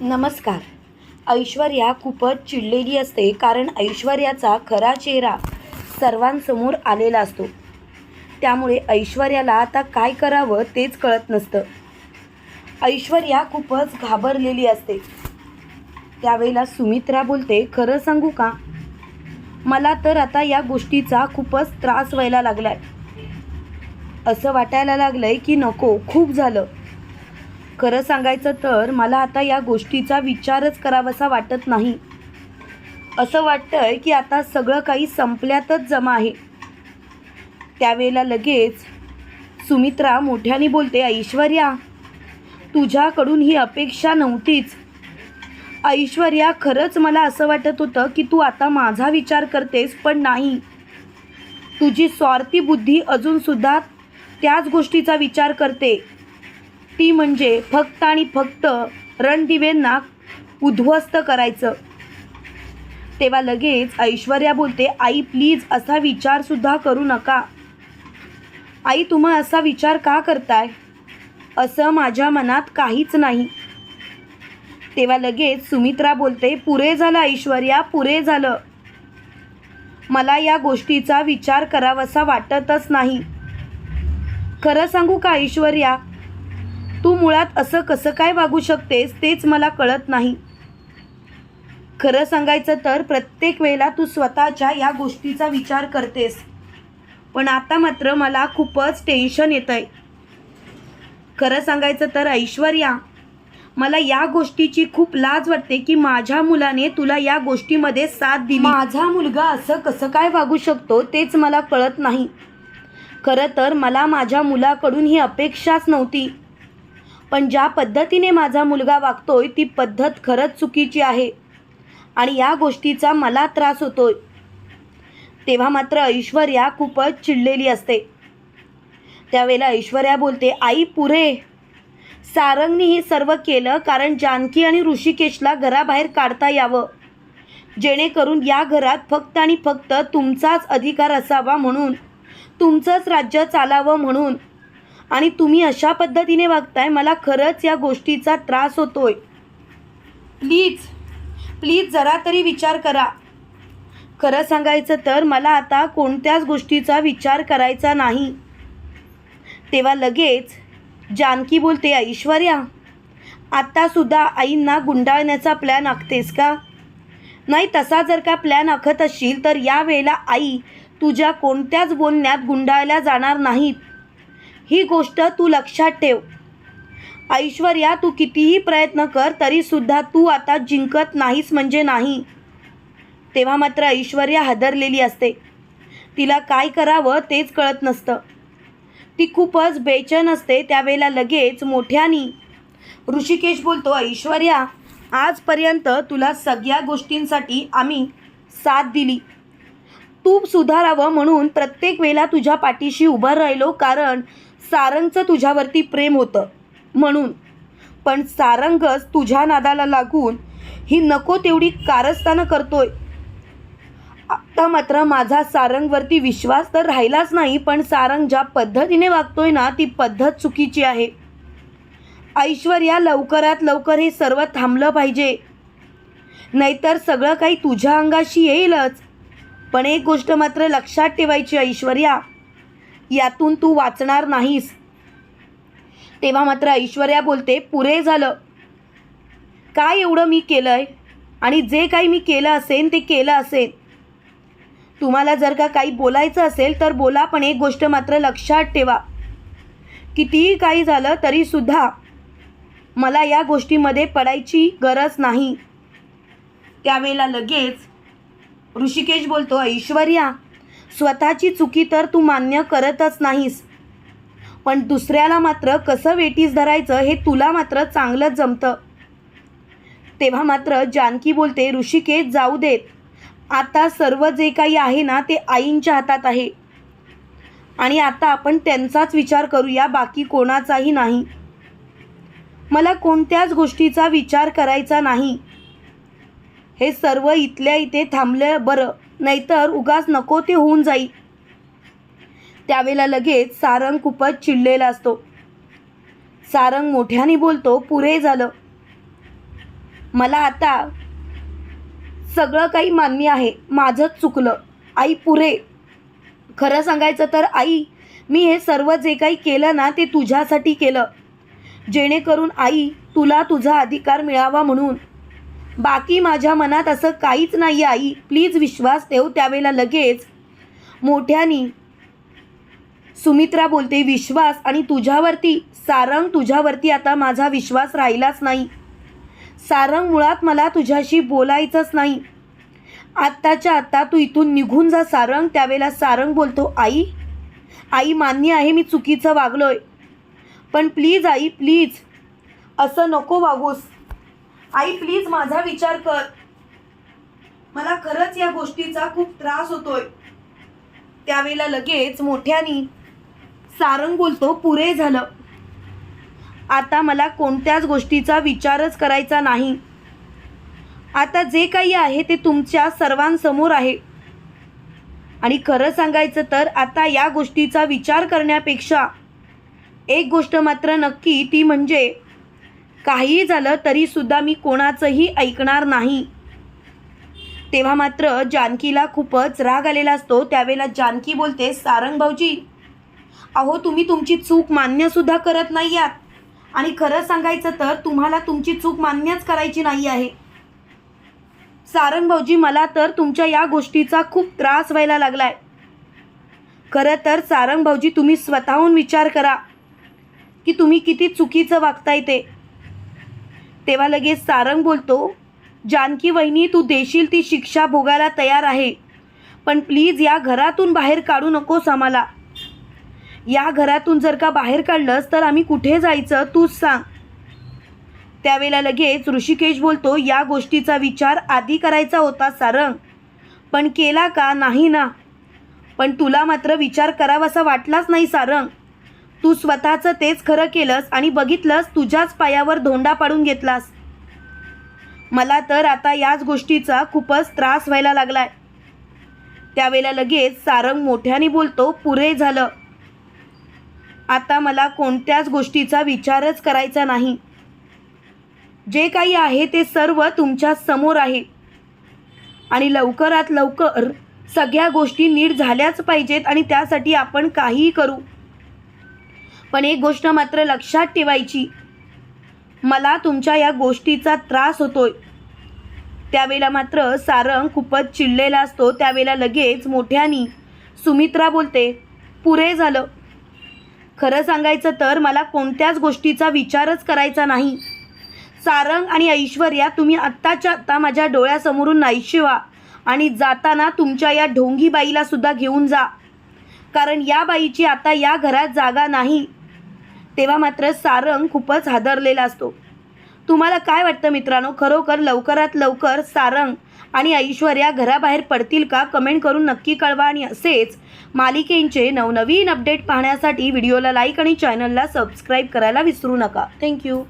नमस्कार. ऐश्वर्या खूपच चिडलेली असते कारण ऐश्वर्याचा खरा चेहरा सर्वांसमोर आलेला असतो. त्यामुळे ऐश्वर्याला आता काय करावं तेच कळत नसतं. ऐश्वर्या खूपच घाबरलेली असते. त्यावेळेला सुमित्रा बोलते खरं सांगू का? मला तर आता या गोष्टीचा खूपच त्रास व्हायला लागलाय. असं वाटायला लागलंय की नको खूप झालं. खरं सांगायचं तर मला आता या गोष्टीचा विचारच करावासा वाटत नाही. असं वाटतंय की आता सगळं काही संपल्यातच जमा आहे. त्यावेळेला लगेच सुमित्रा मोठ्याने बोलते ऐश्वर्या तुझ्याकडून ही अपेक्षा नव्हतीच. ऐश्वर्या खरंच मला असं वाटत होतं की तू आता माझा विचार करतेस पण नाही. तुझी स्वार्थी बुद्धी अजूनसुद्धा त्याच गोष्टीचा विचार करते. ती म्हणजे फक्त आणि फक्त रणदिवेंना उद्ध्वस्त करायचं. तेव्हा लगेच ऐश्वर्या बोलते आई प्लीज असा विचारसुद्धा करू नका. आई तुम्हा असा विचार का करताय? असं माझ्या मनात काहीच नाही. तेव्हा लगेच सुमित्रा बोलते पुरे झालं ऐश्वर्या पुरे झालं. मला या गोष्टीचा विचार करावासा वाटतच नाही. खरं सांगू का ऐश्वर्या तू मुळात असं कसं काय वागू शकतेस तेच मला कळत नाही. खरं सांगायचं तर प्रत्येक वेळेला तू स्वतःच्या या गोष्टीचा विचार करतेस. पण आता मात्र मला खूपच टेन्शन येतं आहे खरं सांगायचं तर ऐश्वर्या मला या गोष्टीची खूप लाज वाटते की माझ्या मुलाने तुला या गोष्टीमध्ये साथ दिली. माझा मुलगा असं कसं काय वागू शकतो तेच मला कळत नाही. खरं तर मला माझ्या मुलाकडून ही अपेक्षाच नव्हती. पण ज्या पद्धतीने माझा मुलगा वागतोय ती पद्धत खरंच चुकीची आहे. आणि या गोष्टीचा मला त्रास होतोय. तेव्हा मात्र ऐश्वर्या खूपच चिडलेली असते. त्यावेळेला ऐश्वर्या बोलते आई पुरे. सारंगने हे सर्व केलं कारण जानकी आणि ऋषिकेशला घराबाहेर काढता यावं. जेणेकरून या घरात फक्त आणि फक्त तुमचाच अधिकार असावा म्हणून तुमचंच राज्य चालावं म्हणून. आणि तुम्ही अशा पद्धतीने वागताय मला खरंच या गोष्टीचा त्रास होतोय. प्लीज प्लीज जरा तरी विचार करा. खरं सांगायचं तर मला आता कोणत्याच गोष्टीचा विचार करायचा नाही. तेव्हा लगेच जानकी बोलते ऐश्वर्या आत्तासुद्धा आईंना गुंडाळण्याचा प्लॅन आखतेस का? नाही तसा जर का प्लॅन आखत असशील तर या वेळेला आई तुझ्या कोणत्याच बोलण्यात गुंडाळल्या जाणार नाहीत. ही गोष्ट तू लक्षात ठेव. ऐश्वर्या तू कितीही प्रयत्न कर तरीसुद्धा तू आता जिंकत नाहीस म्हणजे नाही. तेव्हा मात्र ऐश्वर्या हादरलेली असते. तिला काय करावं तेच कळत नसतं. ती खूपच बेचैन असते त्यावेळेला लगेच मोठ्यानी. ऋषिकेश बोलतो ऐश्वर्या आजपर्यंत तुला सगळ्या गोष्टींसाठी आम्ही साथ दिली. तू सुधारावं म्हणून प्रत्येक वेळेला तुझ्या पाठीशी उभं राहिलो कारण सारंगचं तुझ्यावरती प्रेम होतं म्हणून. पण सारंगच तुझ्या नादाला लागून ही नको तेवढी कारस्थानं करतोय. आता मात्र माझा सारंगवरती विश्वास तर राहिलाच नाही पण सारंग ज्या पद्धतीने वागतोय ना ती पद्धत चुकीची आहे. ऐश्वर्या लवकरात लवकर हे सर्व थांबलं पाहिजे. नाहीतर सगळं काही तुझ्या अंगाशी येईलच. पण एक गोष्ट मात्र लक्षात ठेवायची ऐश्वर्या. यातून तू वाचणार नाहीस. तेव्हा मात्र ऐश्वर्या बोलते पुरे झालं. काय एवढं मी केलं आहे आणि जे काही मी केलं असेल ते केलं असेल तुम्हाला जर का काही बोलायचं असेल तर बोला पण एक गोष्ट मात्र लक्षात ठेवा. कितीही काही झालं तरीसुद्धा मला या गोष्टीमध्ये पडायची गरज नाही. त्यावेळेला लगेच ऋषिकेश बोलतो ऐश्वर्या स्वतःची चुकी तर तू मान्य करतच नाहीस. पण दुसऱ्याला मात्र कसं वेटीस धरायचं हे तुला मात्र चांगलंच जमतं. तेव्हा मात्र जानकी बोलते ऋषिकेश जाऊ देत. आता सर्व जे काही आहे ना ते आईंच्या हातात आहे. आणि आता आपण त्यांचाच विचार करूया बाकी कोणाचाही नाही. मला कोणत्याच गोष्टीचा विचार करायचा नाही. हे सर्व इथल्या इथे थांबलं बरं. नाहीतर उगाच नको ते होऊन जाईल त्यावेळेला लगेच सारंग खूपच चिडलेला असतो. सारंग मोठ्याने बोलतो पुरे झालं. मला आता सगळं काही मान्य आहे. माझंच चुकलं. आई पुरे. खरं सांगायचं तर आई मी हे सर्व जे काही केलं ना ते तुझ्यासाठी केलं. जेणेकरून आई तुला तुझा अधिकार मिळावा म्हणून बाकी माझ्या मनात असं काहीच नाही आहे आई. प्लीज विश्वास ठेव त्यावेळेला लगेच. मोठ्यानी सुमित्रा बोलते विश्वास आणि तुझ्यावरती सारंग तुझ्यावरती आता माझा विश्वास राहिलाच नाही. सारंग मुळात मला तुझ्याशी बोलायचंच नाही. आत्ताच्या आत्ता तू इथून निघून जा सारंग. त्यावेळेला सारंग बोलतो आई आई मान्य आहे मी चुकीचं वागलोय. पण प्लीज आई प्लीज असं नको वागूस. आई प्लीज माझा विचार कर. मला खरंच या गोष्टीचा खूप त्रास होतोय. त्यावेळेला लगेच मोठ्यानी सारंग बोलतो पुरे झालं. आता मला कोणत्याच गोष्टीचा विचारच करायचा नाही. आता जे काही आहे ते तुमच्या सर्वांसमोर आहे. आणि खरं सांगायचं तर आता या गोष्टीचा विचार करण्यापेक्षा एक गोष्ट मात्र नक्की ती म्हणजे काहीही झालं तरीसुद्धा मी कोणाचंही ऐकणार नाही. तेव्हा मात्र जानकीला खूपच राग आलेला असतो. त्यावेळेला जानकी बोलते सारंग भाऊजी अहो तुम्ही तुमची चूक मान्यसुद्धा करत नाही आहात. आणि खरं सांगायचं तर तुम्हाला तुमची चूक मान्यच करायची नाही आहे. सारंग भाऊजी मला तर तुमच्या या गोष्टीचा खूप त्रास व्हायला लागलाय. खरं तर सारंग भाऊजी तुम्ही स्वतःहून विचार करा की तुम्ही किती चुकीचं वागताय ते. तेव्हा लगेच सारंग बोलतो जानकी वहिनी तू देशील ती शिक्षा भोगायला तयार आहे. पण प्लीज या घरातून बाहेर काढू नकोस आम्हाला. या घरातून जर का बाहेर काढलंस तर आम्ही कुठे जायचं तूच सांग. त्यावेळेला लगेच ऋषिकेश बोलतो या गोष्टीचा विचार आधी करायचा होता सारंग. पण केला का? नाही ना. पण तुला मात्र विचार करावासा वाटलाच नाही सारंग. तू स्वतःचं तेच खरं केलंस आणि बघितलंस तुझ्याच पायावर धोंडा पाडून घेतलास. मला तर आता याच गोष्टीचा खूपच त्रास व्हायला लागलाय. त्यावेळेला लगेच सारंग मोठ्याने बोलतो पुरे झालं. आता मला कोणत्याच गोष्टीचा विचारच करायचा नाही. जे काही आहे ते सर्व तुमच्यासमोर आहे. आणि लवकरात लवकर सगळ्या गोष्टी नीट झाल्याच पाहिजेत आणि त्यासाठी आपण काहीही करू. पण एक गोष्ट मात्र लक्षात ठेवायची. मला तुमच्या या गोष्टीचा त्रास होतोय. त्यावेळेला मात्र सारंग खूपच चिडलेला असतो. त्यावेळेला लगेच मोठ्यानी सुमित्रा बोलते पुरे झालं. खरं सांगायचं तर मला कोणत्याच गोष्टीचा विचारच करायचा नाही. सारंग आणि ऐश्वर्या तुम्ही आत्ताच्या आत्ता माझ्या डोळ्यासमोरून नाहीशी व्हा आणि जाताना तुमच्या या ढोंगी बाईला सुद्धा घेऊन जा. कारण या बाईची आता या घरात जागा नाही. तेव्हा मात्र सारंग खूपच हादरलेला असतो. तुम्हाला काय वाटतं मित्रांनो? खरोखर लवकरात लवकर सारंग आणि ऐश्वर्या घराबाहेर पडतील का? कमेंट करून नक्की कळवा आणि असेच मालिकेंचे नवनवीन अपडेट पाहण्यासाठी व्हिडिओला लाईक आणि चॅनलला सबस्क्राईब करायला विसरू नका. थँक्यू.